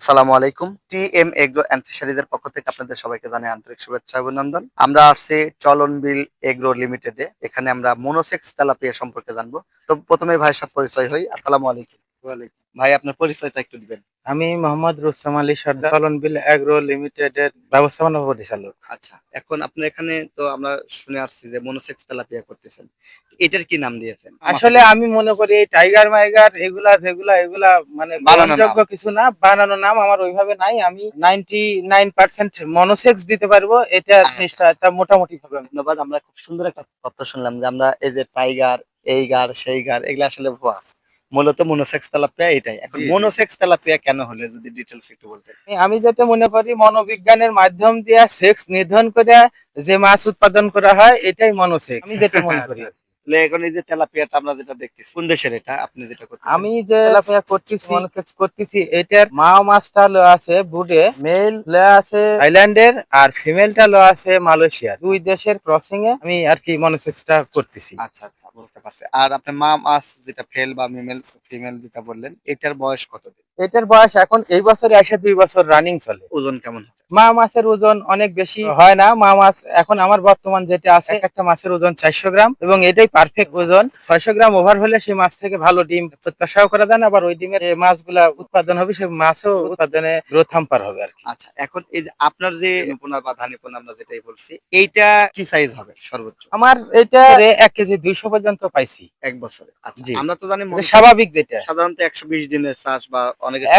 আসসালামু আলাইকুম। T M agro and ফিশারিজের পক্ষ থেকে আপনাদের সবাইকে জানাই আন্তরিক শুভেচ্ছা অভিনন্দন। আমরা আসছি চলনবিল এগ্রো লিমিটেডে। এখানে আমরা মনোসেক্স তেলাপিয়া সম্পর্কে জানব। তো প্রথমে ভাইয়ের সাথে পরিচয় হই। আসসালামু আলাইকুম। ভাই আপনার পরিচয়টা একটু দিবেন। আমি মোহাম্মদ রুস্তম আলী সর্দার। চলনবিল অ্যাগ্রো লিমিটেডের ব্যবস্থাপনা পরিচালক। আচ্ছা এখন আপনার এখানে তো আমরা শুনে আসছি যে মনোসেক্স তেলাপিয়া করতেছেন। এটার কি নাম দিয়েছেন? আসলে আমি মনে করি এই টাইগার মাইগার এগুলা যেগুলা এগুলা মানে বানানো গ্রহণযোগ্য কিছু না বানানো নাম আমার ওইভাবে নাই। আমি নাইনটি নাইন পার্সেন্ট মনোসেক্স দিতে পারব এটা জিনিসটা এটা মোটামুটি ভাবে ধন্যবাদ আমরা খুব সুন্দর একটা তথ্য শুনলাম যে আমরা এই যে টাইগার এই গার সেই গার এগুলো আসলে ভুয়া মূলত মনোসেক্স তেলাপিয়া এটাই। এখন। মনোসেক্স তেলাপিয়া কেন হলে যদি ডিটেলস একটু বলতেন? আমি যেটা মনে করি মনোবিজ্ঞানের মাধ্যম দিয়ে সেক্স নির্ধারণ করে যে মাছ উৎপাদন করা হয় এটাই মনোসেক্স আমি যেটা মনে করি। এখন এই যে তেলাপিয়াটা আমরা যেটা দেখতেছি কোন দেশের এটা? আপনি যেটা করতেছেন আমি যে তেলাপিয়া করতেছি মনোসেক্স করতেছি এটার মা মাছটা লো আছে বুডে মেল লো আছে থাইল্যান্ডের আর ফিমেলটা লো আছে মালয়েশিয়া দুই দেশের ক্রসিং এ আমি আর কি মনোসেক্সটা করতেছি। আচ্ছা। আচ্ছা পারছে। আর আপনার মা মাছ যেটা ফেল বা মেমেল ফিমেল যেটা বললেন, এটার বয়স কতদিন? এটার বয়স এখন এই বছরে এসে দুই বছর রানিং চলে। ওজন কেমন মা মাছের ওজন অনেক বেশি হয় না। মা মাছ এখন আমার বর্তমান যেটা আছে একটা মাছের ওজন চারশো গ্রাম এবং এটাই পারফেক্ট ওজন। ছয়শো গ্রাম ওভার হলে সেই মাছ থেকে ভালো ডিম প্রত্যাশাও করা যায় আবার ওই ডিমের মাছগুলা উৎপাদন হবে সেই মাছও উৎপাদনে গ্রোথ হাম্পার হবে আর কি। আচ্ছা এখন এই যে আপনার যে নিপুণা বা ধানিপুণ আমরা যেটাই বলছি এইটা কি সাইজ হবে সর্বোচ্চ? আমার এটা এক কেজি দুইশো পর্যন্ত পাইছি। এক বছরে। আচ্ছা আমরা তো জানি স্বাভাবিক যেটা। সাধারণত একশো বিশ দিনের চাষ বা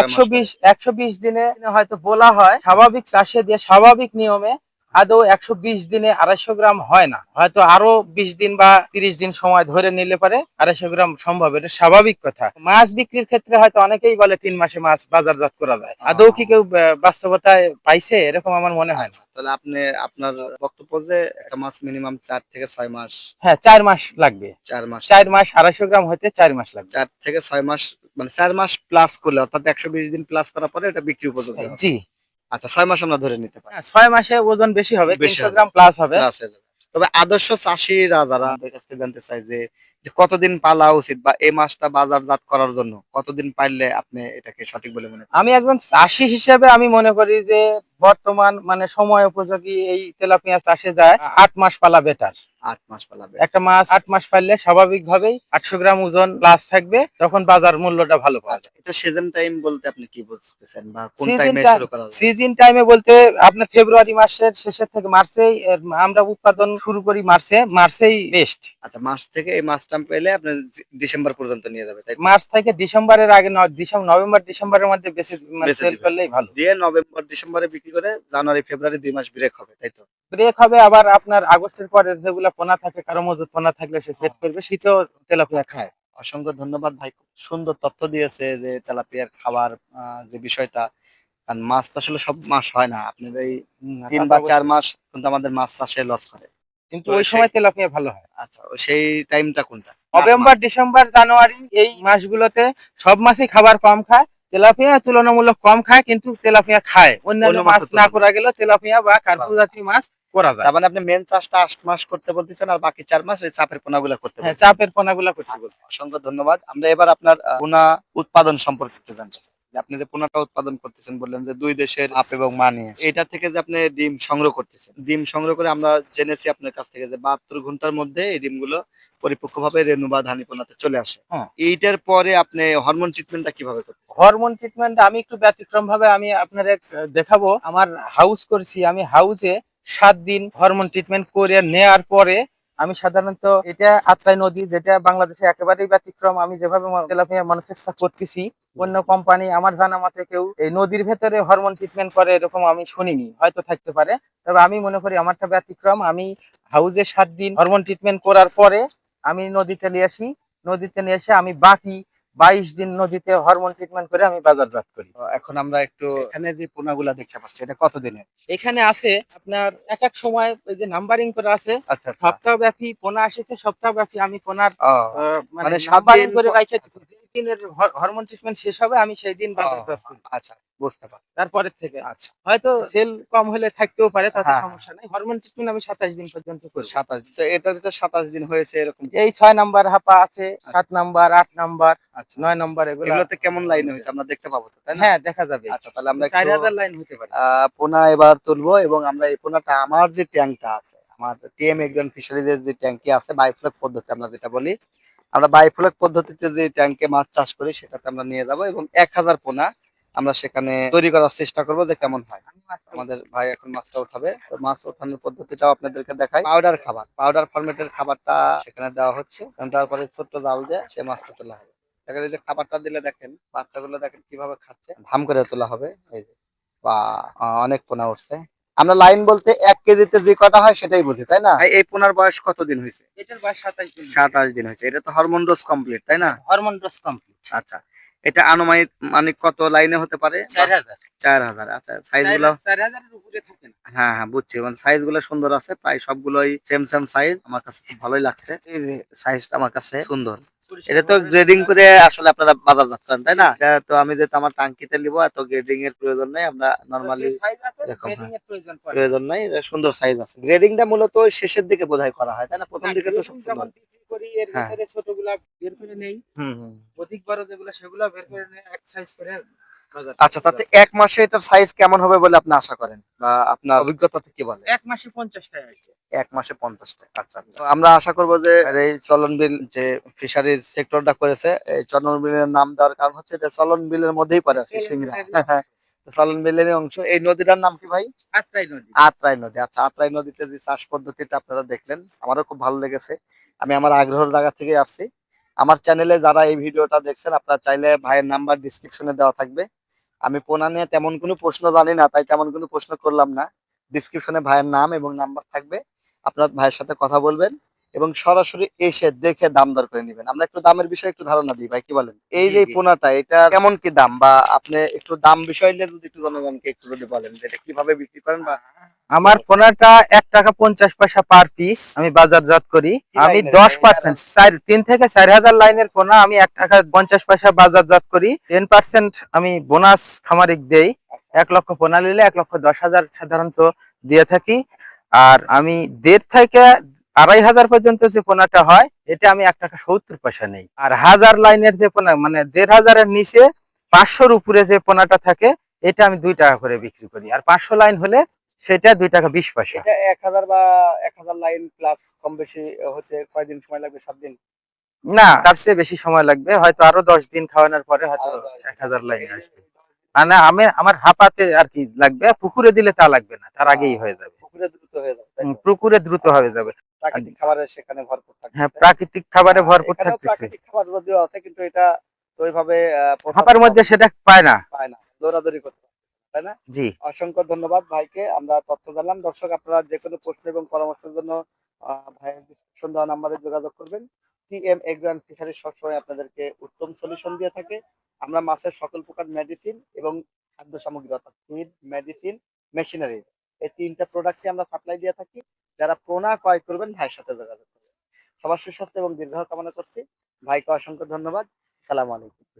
একশো। বিশ একশো বিশ দিনে হয়তো বলা হয় স্বাভাবিক চাষে দিয়ে স্বাভাবিক নিয়মে আদৌ একশো বিশ দিনে আড়াইশো গ্রাম হয় না। হয়তো আরও বিশ দিন বা তিরিশ দিন সময় ধরে নিলে পারে আড়াইশো গ্রাম সম্ভব এটা স্বাভাবিক কথা। মাছ বিক্রির ক্ষেত্রে হয়তো অনেকেই বলে তিন মাসে মাছ বাজারজাত করা যায়। আদৌ কি কেউ বাস্তবতায় পাইছে? এরকম আমার মনে হয় না। আচ্ছা, তাহলে আপনি আপনার বক্তব্য যে একটা মাছ মিনিমাম চার থেকে ছয় মাস হ্যাঁ চার মাস লাগবে। চার মাস। চার মাস আড়াইশো গ্রাম হতে চার মাস লাগবে। চার থেকে ছয় মাস মানে চার মাস প্লাস করলে অর্থাৎ একশো বিশ দিন প্লাস করার পরে এটা বিক্রি উপযোগী হবে। জি। আচ্ছা ছয় মাস আমরা ধরে নিতে পারি। হ্যাঁ, ছয় মাসে ওজন বেশি হবে বেশি তিনশো হবে। গ্রাম প্লাস হবে। হয়ে যাবে। তবে আদর্শ চাষিরা যারা আমাদের কাছ থেকে জানতে চাই যে যে কতদিন পালা উচিত বা এই মাছটা বাজারজাত করার জন্য কতদিন পাইলে আপনি এটাকে সঠিক বলে মনে করেন? আমি একজন চাষি হিসেবে আমি মনে করি যে বর্তমান মানে সময় উপযোগী এই তেলাপিয়া চাষে যায় আট মাস পালা বেটার আট মাস পালাবে। একটা মাছ আট মাস আটশো গ্রাম ওজন প্লাস থাকবে তখন বাজার মূল্যটা ভালো পাওয়া আচ্ছা যায় এটা সিজন টাইম বলতে আপনি কি বুঝতেছেন বা কোন টাইমে শুরু করা যায়? সিজন টাইমে বলতে আপনার ফেব্রুয়ারি মাসের শেষের থেকে মার্চেই আমরা উৎপাদন শুরু করি মার্চে মার্চেই বেস্ট আচ্ছা মাস থেকে এই মাছটা পেলে আপনি ডিসেম্বর পর্যন্ত নিয়ে যাবে তাই মার্চ থেকে ডিসেম্বরের আগে ডিসেম্বর নভেম্বর ডিসেম্বরের মধ্যে বেশি সেল করলেই ভালো। দিয়ে নভেম্বর ডিসেম্বরে বিক্রি করে জানুয়ারি ফেব্রুয়ারি দুই মাস ব্রেক হবে তাই তো? ব্রেক হবে আবার আপনার আগস্টের পরে যেগুলো পোনা থাকে কারও মজুদ পোনা থাকলে সে সেট করবে শীতেও তেলাপিয়া খায়। অসংখ্য ধন্যবাদ ভাই সুন্দর তথ্য দিয়েছে যে তেলাপিয়ার খাবার যে বিষয়টা কারণ মাছ তো আসলে সব মাস হয় না আপনার এই তিন বা চার মাস কিন্তু আমাদের মাছ চাষে লস করে। কিন্তু ওই সময় তেলাপিয়া ভালো হয়। আচ্ছা সেই টাইমটা কোনটা? নভেম্বর ডিসেম্বর জানুয়ারি এই মাসগুলোতে সব মাছই খাবার কম খায় তেলাপিয়া তুলনামূলক কম খায় কিন্তু তেলাপিয়া খায়। অন্যান্য অন্য মাছ না করা গেলেও তেলাপিয়া বা কার্পু জাতীয় মাছ করা যায়। মানে আপনি মেন চাষটা আট মাস করতে বলতেছেন আর বাকি চার মাস ওই চাপের পোনাগুলা করতে হ্যাঁ চাপের পোনাগুলা করতে বলতে অসংখ্য ধন্যবাদ। আমরা এবার আপনার পোনা উৎপাদন সম্পর্কে জানতে আপনি যে পোনাটা উৎপাদন করতেছেন বললেন যে দুই দেশের আপ এবং মা এটা থেকে যে আপনি ডিম সংগ্রহ করতেছেন ডিম সংগ্রহ করে আমরা জেনেছি আপনার কাছ থেকে যে বাহাত্তর ঘণ্টার মধ্যে এই ডিমগুলো পরিপক্কভাবে রেণু বা ধানি পোনাতে চলে আসে। হ্যাঁ। এইটার পরে আপনি হরমোন ট্রিটমেন্টটা কীভাবে করতেছেন? হরমোন ট্রিটমেন্ট আমি একটু ব্যতিক্রম ভাবে আমি আপনার দেখাবো। আমার হাউস করছি। আমি হাউসে সাত দিন হরমোন ট্রিটমেন্ট করে নেয়ার পরে আমি সাধারণত এটা আত্রাই নদী যেটা বাংলাদেশে একেবারেই ব্যতিক্রম, আমি যেভাবে তেলাপিয়া মনোচেষ্টা করতেছি, অন্য কোম্পানি আমার জানা মতে কেউ এই নদীর ভেতরে হরমোন ট্রিটমেন্ট করে এরকম আমি শুনিনি, হয়তো থাকতে পারে। তবে আমি মনে করি আমারটা ব্যতিক্রম, আমি হাউসে সাত দিন হরমোন ট্রিটমেন্ট করার পরে আমি নদীতে নিয়ে আসি, নদীতে নিয়ে এসে আমি বাকি বাইশ দিন নদীতে হরমোন ট্রিটমেন্ট করে আমি বাজারজাত করি। এখন আমরা একটু এখানে যে পোনাগুলা দেখতে পাচ্ছি এটা কতদিনের এখানে আছে আপনার এক এক সময় ওই যে নাম্বারিং করে আছে। আচ্ছা আচ্ছা। ব্যাপী পোনা আসেছে সপ্তাহব্যাপী আমি পোনার মানে মানে সাত করে রাখে দিনের হরমোন ট্রিটমেন্ট শেষ হবে আমি সেই দিন বাজারজাত করি। আচ্ছা। বুঝতে পারছি। তারপরের থেকে। আচ্ছা। হয়তো সেল কম হলে থাকতেও পারে তাতে হ্যাঁ। সমস্যা নেই। হরমোন ট্রিটমেন্ট আমি সাতাশ দিন পর্যন্ত করি সাতাশ তো এটাতে তো সাতাশ দিন হয়েছে এরকম। এই ছয় নাম্বার হাপা আছে সাত নাম্বার আট নাম্বার আচ্ছা। নয় নাম্বার এগুলো এগুলোতে কেমন লাইন হয়েছে? আমরা দেখতে পাবো তো তাই হ্যাঁ দেখা যাবে। আচ্ছা তাহলে আমরা চার হাজার লাইন হতে পারে। পোনা এবার তুলবো এবং আমরা এই পোনাটা আমার যে ট্যাঙ্কটা আছে আমার টিএম একজন ফিশারিজের যে ট্যাঙ্কি আছে বাইফ্লক পদ্ধতি আমরা যেটা বলি আমরা বাইফ্লক পদ্ধতিতে যে ট্যাঙ্কে মাছ চাষ করি সেটাতে আমরা নিয়ে যাব এবং এক হাজার পোনা আমরা সেখানে তৈরি করার চেষ্টা করব যে কেমন হয়। আমাদের ভাই এখন মাছটা উঠাবে তো মাছ ওঠানোর পদ্ধতিটাও আপনাদেরকে দেখাই। পাউডার খাবার। পাউডার ফরম্যাটের খাবারটা সেখানে দেওয়া হচ্ছে। তারপরে ছোট্ট জাল দিয়ে সে মাছটা তোলা হবে। দেখেন এই যে খাবারটা দিলে দেখেন বাচ্চাগুলো দেখেন কীভাবে খাচ্ছে। ধাম করে তোলা হবে। এই যে বা অনেক পোনা উঠছে। আমরা লাইন বলতে এক কেজিতে যে কটা হয় সেটাই বুঝি তাই না? এই পোনার বয়স কতদিন হয়েছে? এটার বয়স সাতাশ দিন। সাতাশ দিন হয়েছে। এটা তো হরমোন ডোজ কমপ্লিট তাই না? Hormone dose complete. আচ্ছা। এটা আনুমানিক মানে কত লাইনে হতে পারে? চার হাজার। আচ্ছা সাইজগুলো হ্যাঁ হ্যাঁ বুঝছি। মানে সাইজগুলো সুন্দর আছে প্রায় সবগুলোই সেম সেম সাইজ আমার কাছে ভালোই লাগছে। এই সাইজটা আমার কাছে সুন্দর। এটা তো গ্রেডিং করে আসলে আপনারা বাজারজাত করেন তাই না? এটা তো আমি যেহেতু আমার টাঙ্কিতে নিবো এত গ্রেডিং এর প্রয়োজন নেই আমরা নরমালি এর প্রয়োজন নাই এটা সুন্দর সাইজ আছে। গ্রেডিংটা মূলত শেষের দিকে বোধহয় করা হয় তাই না? প্রথম হ্যাঁ, দিকে তো সব সুন্দর। করি, এর হ্যাঁ। ভিতরে ছোটগুলা বের করে নেই। হুম অধিক বড় যেগুলো সেগুলো বের করে নেই এক সাইজ করে বাজার আচ্ছা তাতে এক মাসে এটার সাইজ কেমন হবে বলে আপনি আশা করেন? বা আপনার অভিজ্ঞতা থেকে বলে? এক মাসে পঞ্চাশ টাকা আর কি। এক মাসে পঞ্চাশ টাকা আচ্ছা আচ্ছা। তো আমরা আশা করব যে এই চলন বিল যে ফিশারিজ সেক্টরটা করেছে এই চলন বিলের নাম দেওয়ার কারণ হচ্ছে এটা চলন বিলের মধ্যেই পড়ে চলন সিংড়া। বিলেরই চলন বিলের অংশ। এই নদীটার নাম কি ভাই? আত্রাই নদী। আত্রাই নদী। আচ্ছা আত্রাই নদীতে যে চাষ পদ্ধতিটা আপনারা দেখলেন আমারও খুব ভালো লেগেছে। আমি আমার আগ্রহের জায়গা থেকে আসছি। আমার চ্যানেলে যারা এই ভিডিওটা দেখছেন আপনারা চাইলে ভাইয়ের নাম্বার ডিসক্রিপশনে দেওয়া থাকবে। আমি পোনা নিয়ে তেমন কোনো প্রশ্ন জানি না, তাই তেমন কোনো প্রশ্ন করলাম না। ডিসক্রিপশনে ভাইয়ের নাম এবং নাম্বার থাকবে। আপনার ভাইয়ের সাথে কথা বলবেন। এবং সরাসরি এসে দেখে দাম দর করে নেবেন। আমরা একটু দামের বিষয়ে একটু ধারণা দিই ভাই কি বলেন? এই যে। পোনাটা এটা কেমন কি দাম? বা আপনি একটু দাম বিষয় নিয়ে যদি একটু জনগণকে একটু যদি বলেন যে এটা কীভাবে বিক্রি করেন বা আমার পোনাটা এক টাকা পঞ্চাশ পয়সা পার পিস আমি বাজারজাত করি। আমি দশ পার্সেন্ট তিন থেকে চার হাজার লাইনের পোনা আমি এক টাকা পঞ্চাশ পয়সা বাজারজাত করি। টেন পার্সেন্ট আমি বোনাস খামারিক দেই। এক লক্ষ পোনা নিলে এক লক্ষ দশ হাজার সাধারণত দিয়ে থাকি। আর আমি দেড় থেকে আড়াই হাজার পর্যন্ত যে পোনাটা হয় এটা আমি এক টাকা সত্তর পয়সা নেই। আর হাজার লাইনের যে পোনা মানে দেড় হাজারের নিচে পাঁচশোর উপরে যে পোনাটা থাকে এটা আমি দুই টাকা করে বিক্রি করি। আর পাঁচশো লাইন হলে সেটা দুই টাকা বিশ পয়সা। এটা এক হাজার বা এক হাজার লাইন প্লাস কম বেশি হতে কয়দিন সময় লাগবে সাত দিন? না তার চেয়ে বেশি সময় লাগবে। হয়তো আরও দশ দিন খাওয়ানোর পরে হয়তো। এক হাজার লাইন আসবে। না আমি আমার হাঁপাতে আর কি লাগবে। পুকুরে দিলে তা লাগবে না তার আগেই হয়ে যাবে। পুকুরে দ্রুত হয়ে যাবে? পুকুরে দ্রুত হয়ে যাবে। প্রাকৃতিক খাবারের সেখানে ভরপুর থাকবে হ্যাঁ প্রাকৃতিক খাবারে ভরপুর এখানেও থাকতেছে। প্রাকৃতিক খাবার যদিও আছে কিন্তু এটা ওইভাবে হাঁপার মধ্যে সেটা পায় না। পায় না দৌড়াদৌড়ি করতে তাই না? জি। অসংখ্য ধন্যবাদ ভাইকে আমরা তথ্য জানলাম। দর্শক আপনারা যে কোনো প্রশ্ন এবং পরামর্শের জন্য ভাইয়ের ডিসক্রিপশন দেওয়া নাম্বারে যোগাযোগ করবেন। টিএম এগ্রাম ফিশারি সবসময় আপনাদেরকে উত্তম সলিউশন দিয়ে থাকে। আমরা মাছের সকল প্রকার মেডিসিন এবং খাদ্য সামগ্রী অর্থাৎ ফিড মেডিসিন মেশিনারি এই তিনটা প্রোডাক্টই আমরা সাপ্লাই দিয়ে থাকি। যারা প্রোনা ক্রয় করবেন, ভাইয়ের সাথে যোগাযোগ করবেন। সবার সুস্বাস্থ্য এবং দীর্ঘ কামনা করছি। ভাইকে অসংখ্য ধন্যবাদ। সালাম আলাইকুম।